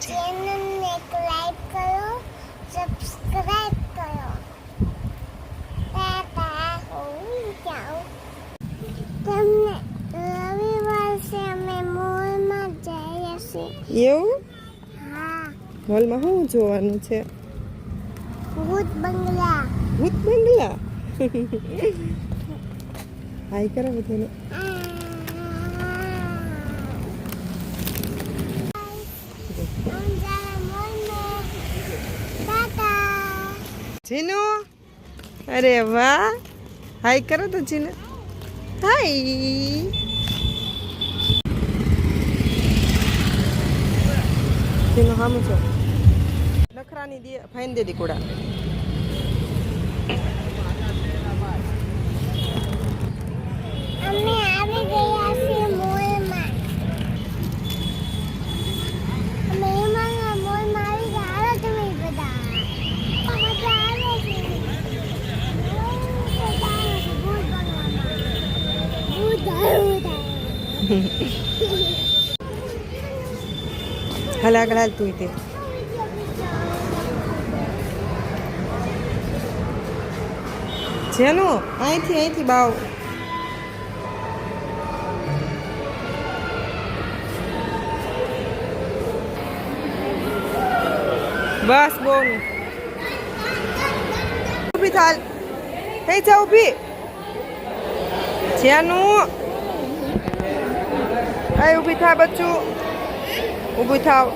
ચેનલને લાઈક કરો સબસ્ક્રાઇબ કરો. ટાટા હું જાઉં. તમને રવિવાર છે અમે મોલમાં જઈએ છીએ. એવું? હા. મોલમાં શું જોવાનું છે? ભૂત બંગલા. ભૂત બંગલા? હાય કરો બધાને. જીનુ? અરે વાહ. હાય કરો તો જીનુ. હાય જીનુ હામું છો નખરાની દે ફાઈન દે દીકુડા અમે આવી ગયા છીએ મોલમાં અમે એમાં મોલમાં આવી ગયા હાલો તમે બધા મજા આવે છે બહુ મજા આવે છે ભૂત બનવામાં ભૂત આવ્યું હાલ આગળ હાલ તું તે. જેનું, અહીંથી અહીંથી બાવ. બસ, બોલ. ઊભી થાલ. થઈ જા ઊભી જેનું એ ઊભી થા બચ્ચું. ઊભી થાવ.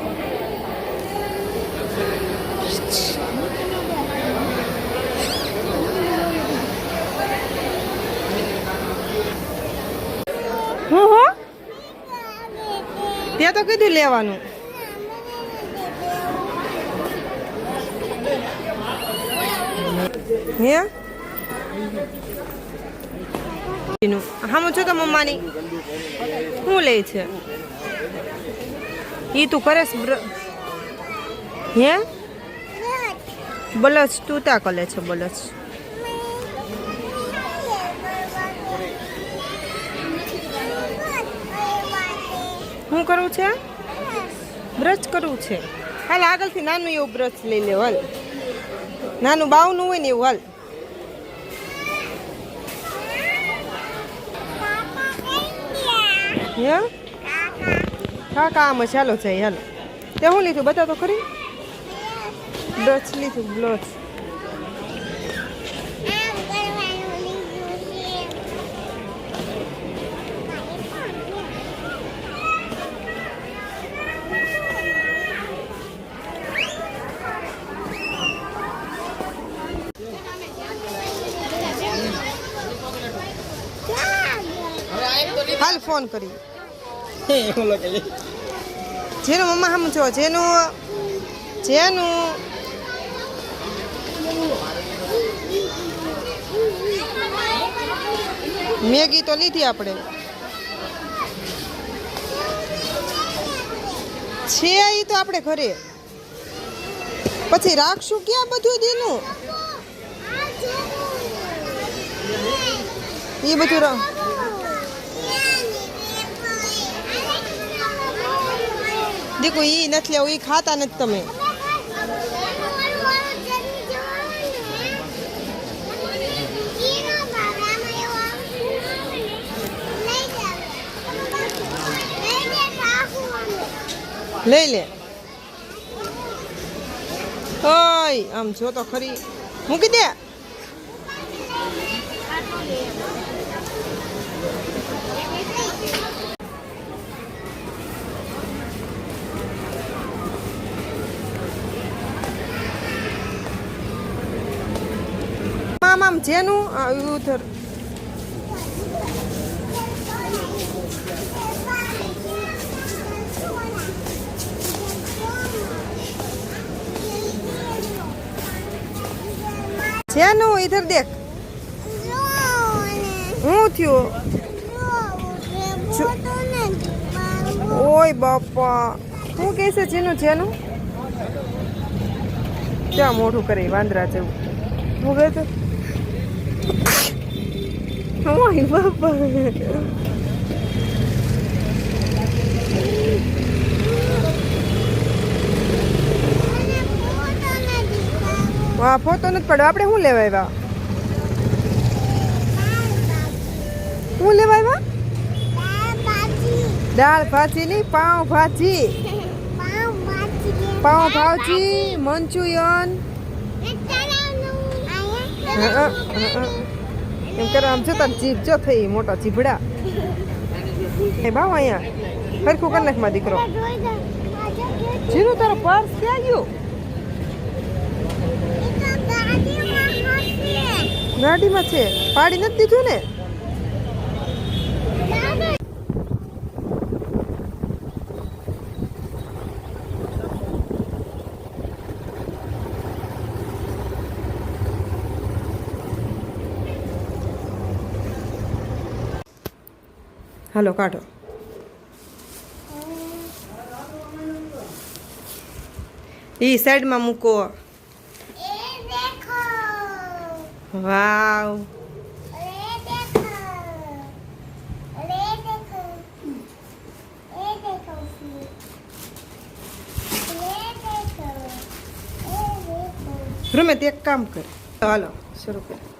હો ત્યાં તો કીધું લેવાનું. હે? હા છો તો મમ્માની. શું લે છે. ઈ તું કરેશ હે? બલચ તું તા કલે છે બલચ શું કરવું છે? બ્રશ કરવું છે. હાલ આગળથી નાનું એવું બ્રશ લઈ લે, હાલ. નાનું બાવનું હોય ને એવું, હાલ. હે? કાકા છે ચાલો જાય હાલો. તે હું લીધું? બતા તો ખરી. બ્રશ લીધું, બ્રશ. હાલ, ફોન કરી. જેનું મમ્મા હમ છો? જેનું જેનું મેગી તો લીધી આપણે. છે એ તો આપણે ઘરે. પછી રાખશું ક્યાં બધું દીનું? એ બધું દીકુ ઈ નથી લેવું, ઈ ખાતા નથી તમે. લઈ લે. ઓય, આમ જો તો ખરી. મૂકી દે. આમ જેનું આ ઉધર જેનું ઇધર દેખ. હું થયું? ઓય બાપા. શું કહે છે જેનું જેનું? ક્યાં મોઢું કરે? વાંદરા જેવું. હું કહે Ôi vơ vơ હા ફોટો નથી પડ્યો આપણે શું લેવા આવ્યા શું લેવા આવ્યા દાળ ભાજી ની પાવ ભાજી પાવ ભાજી મંચુરિયન એમ કરે આમ જો તાર જીભ જો થઈ મોટા જીભડા. એ બાવ અહીંયા હરખું કરી નાખમાં દીકરો. જીરું તારો પર્સ ક્યાં ગયો? ગાડીમાં છે. પાડી નથી દીધું ને? હાલો કાઢો ઈ સાઈડમાં મૂકો વાવ રમે એક કામ કર હાલો શરૂ કર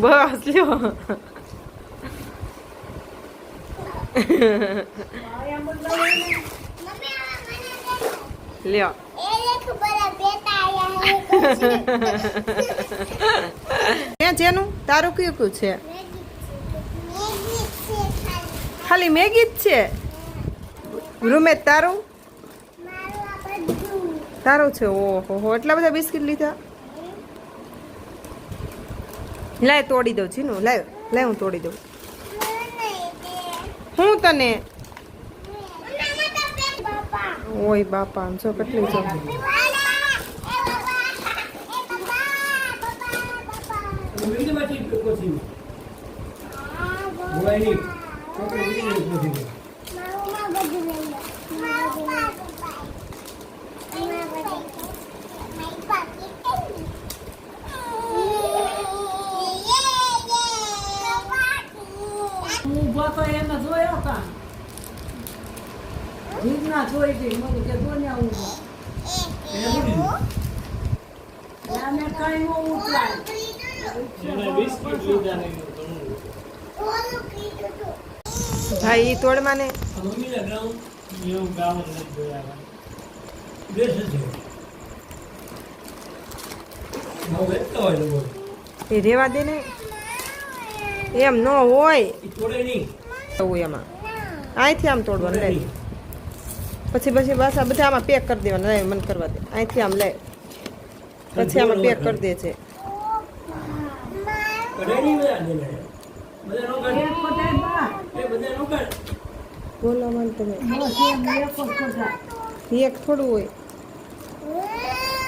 બસ લ્યો લ્યો ત્યાં જેનું? તારું કયું કયું છે? ખાલી મેગી જ છે? રૂમે તારું? તારું છે, ઓહો હો એટલા બધા બિસ્કિટ લીધા? લાય, તોડી દઉં છીનું લાય લાય, હું તોડી દઉં. હું તને? ઓય બાપા, આમ છો કેટલી જો. ઊભો તો એને જોયો કા? રીતના જોઈ હતી મેં કીધું કે દુનિયા ઊભો એને કઈ નો ઉતરાય. ભાઈ ઈ તોડમાં ને? એ રેવા દે ને. એમ ન હોય. એવું એમાં. અહીંથી આમ તોડવાનું લે. પછી પછી બસ આ બધા આમાં પેક કરી દેવાના. લે, મને કરવા દે. અહીંથી આમ લે. પછી આમાં પેક કરી દે છે. બોલો મને તમે. એક થોડું હોય. આ